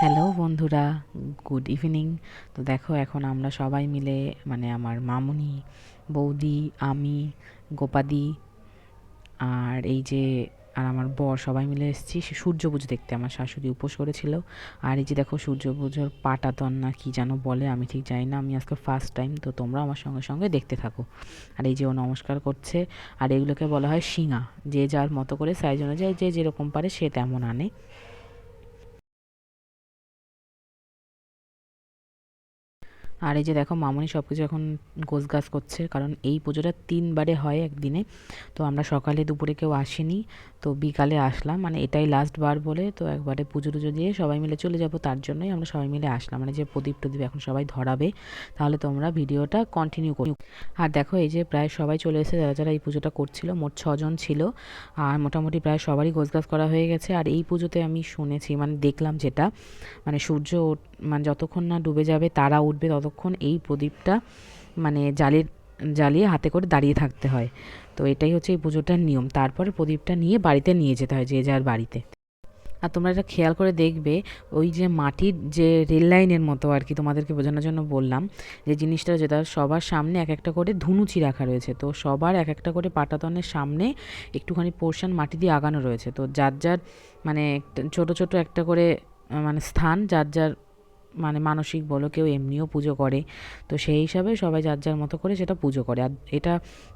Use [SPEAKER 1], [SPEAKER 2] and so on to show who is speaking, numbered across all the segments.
[SPEAKER 1] Hello বন্ধুরা good evening তো দেখো, এখন আমরা সবাই মিলে মানে আমার মামুনি, বৌদি, আমি, গোপাদি, আর এই যে আর আমার বর, সবাই মিলে এসেছি। সে সূর্য পুজো দেখতে আমার শাশুড়ি উপোস করেছিল। আর এই যে দেখো সূর্য পুজোর পাটাতন না কি যেন বলে, আমি ঠিক জানি না। আমি আজকে ফার্স্ট টাইম তো তোমরা আমার সঙ্গে সঙ্গে দেখতে থাকো। আর এই যে ও নমস্কার করছে, আর এগুলোকে বলা হয় শিঙা। যে যার মতো করে সাইজ অনুযায়ী যে যেরকম পারে সে তেমন আনে। আর এই যে দেখো মামনি সব কিছু এখন গোছ গাছ করছে, কারণ এই পুজোটা তিনবারে হয় একদিনে। তো আমরা সকালে দুপুরে কেউ আসিনি, তো বিকালে আসলাম। মানে এটাই লাস্ট বার বলে, তো একবারে পুজো টুজো দিয়ে সবাই মিলে চলে যাব, তার জন্যই আমরা সবাই মিলে আসলাম। মানে যে প্রদীপ টদীপ এখন সবাই ধরাবে, তাহলে তোমরা ভিডিওটা কন্টিনিউ করি। আর দেখো এই যে প্রায় সবাই চলে এসেছে, যারা যারা এই পুজোটা করছিল, মোট ছজন ছিল। আর মোটামুটি প্রায় সবারই গোছগাছ করা হয়ে গেছে। আর এই পুজোতে আমি শুনেছি মানে দেখলাম যেটা মানে সূর্য মানে যতক্ষণ না ডুবে যাবে, তারা উঠবে ততক্ষণ এই প্রদীপটা মানে জালের জ্বালিয়ে হাতে করে দাঁড়িয়ে থাকতে হয়। তো এটাই হচ্ছে এই পুজোটার নিয়ম। তারপরে প্রদীপটা নিয়ে বাড়িতে নিয়ে যেতে হয় যে যার বাড়িতে। আর তোমরা এটা খেয়াল করে দেখবে, ওই যে মাটির যে রেল লাইনের মতো আর কি তোমাদেরকে বোঝানোর জন্য বললাম, যে জিনিসটা যেটা সবার সামনে এক একটা করে ধুনুচি রাখা রয়েছে। তো সবার এক একটা করে পাটাতনের সামনে একটুখানি পোর্শন মাটি দিয়ে আগানো রয়েছে। তো যার যার মানে ছোট ছোট একটা করে মানে স্থান, যার যার মানে মানসিক বলো, কেউ এমনিও পুজো করে, তো সেই হিসাবে সবাই যার যার মতো করে সেটা পুজো করে। আর এটা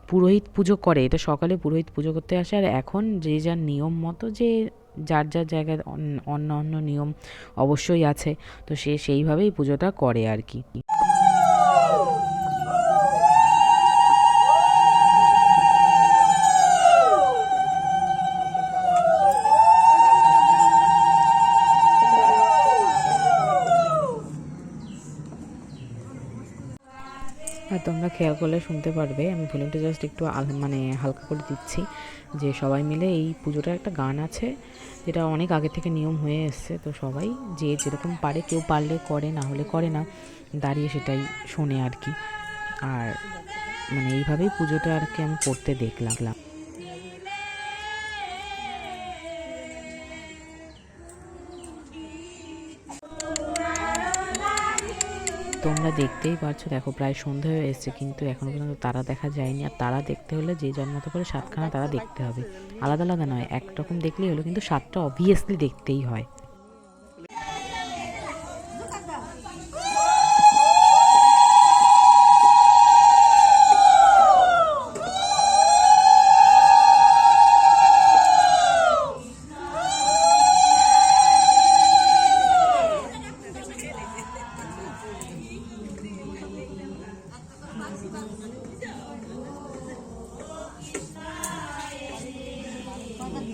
[SPEAKER 1] পুরোহিত পুজো করে, এটা সকালে পুরোহিত পুজো করতে আসে। আর এখন যে যার নিয়ম মতো যে যার যার জায়গায় অন্য অন্য নিয়ম অবশ্যই আছে, তো সে সেইভাবেই পুজোটা করে আর কি। আর তোমরা খেয়াল করলে শুনতে পারবে, আমি ভলিউমটা জাস্ট একটু মানে হালকা করে দিচ্ছি, যে সবাই মিলে এই পুজোটার একটা গান আছে, যেটা অনেক আগে থেকে নিয়ম হয়ে এসছে, তো সবাই যে যেরকম পারে, কেউ পারলে করে, না হলে করে না, দাঁড়িয়ে সেটাই শোনে আর কি। আর মানে এইভাবেই পুজোটা আর কি আমি করতে দেখলাম। তোমরা দেখতেই পারছ, দেখো প্রায় সন্ধে হয়ে এসছে, কিন্তু এখনও পর্যন্ত তারা দেখা যায়নি। আর তারা দেখতে হলে যে যার মতো করে সাতখানা তারা দেখতে হবে। আলাদা আলাদা নয়, একরকম দেখলেই হলো, কিন্তু সাতটা অবভিয়াসলি দেখতেই হয়।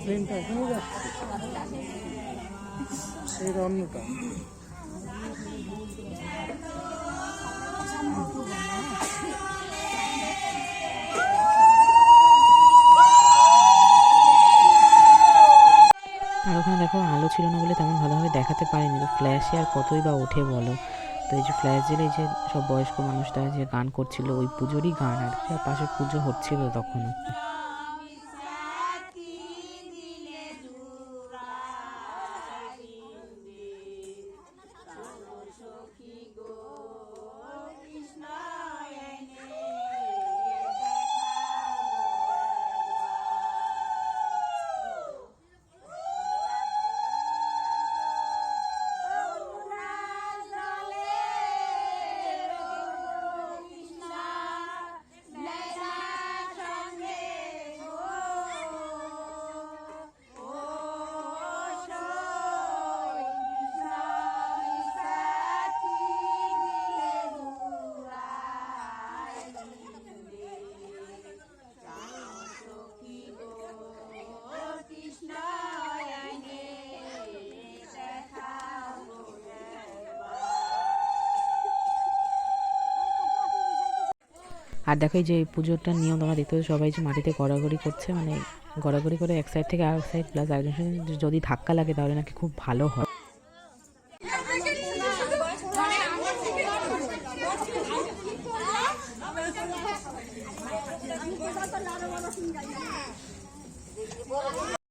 [SPEAKER 2] ওখানে যাচ্ছে। সেই
[SPEAKER 1] আর ওখানে দেখো আলো ছিল না বলে তেমন ভালোভাবে দেখাতে পারিনি। তো ফ্ল্যাশে আর কতই বা ওঠে বলো? তো এই যে ফ্ল্যাশ জেলে এই যে সব বয়স্ক মানুষরা যে গান করছিল, ওই পুজোরই গান আর কি। পাশে পুজো হচ্ছিল তখনও। আর দেখো এই যে পুজোটা নিয়ম, তোমরা দেখতে সবাই যে মাটিতে গড়াগড়ি করছে মানে গড়াগড়ি করে এক সাইড থেকে আর সাইড প্লাস আরেকজন যদি ধাক্কা লাগে তাহলে নাকি খুব ভালো হয়।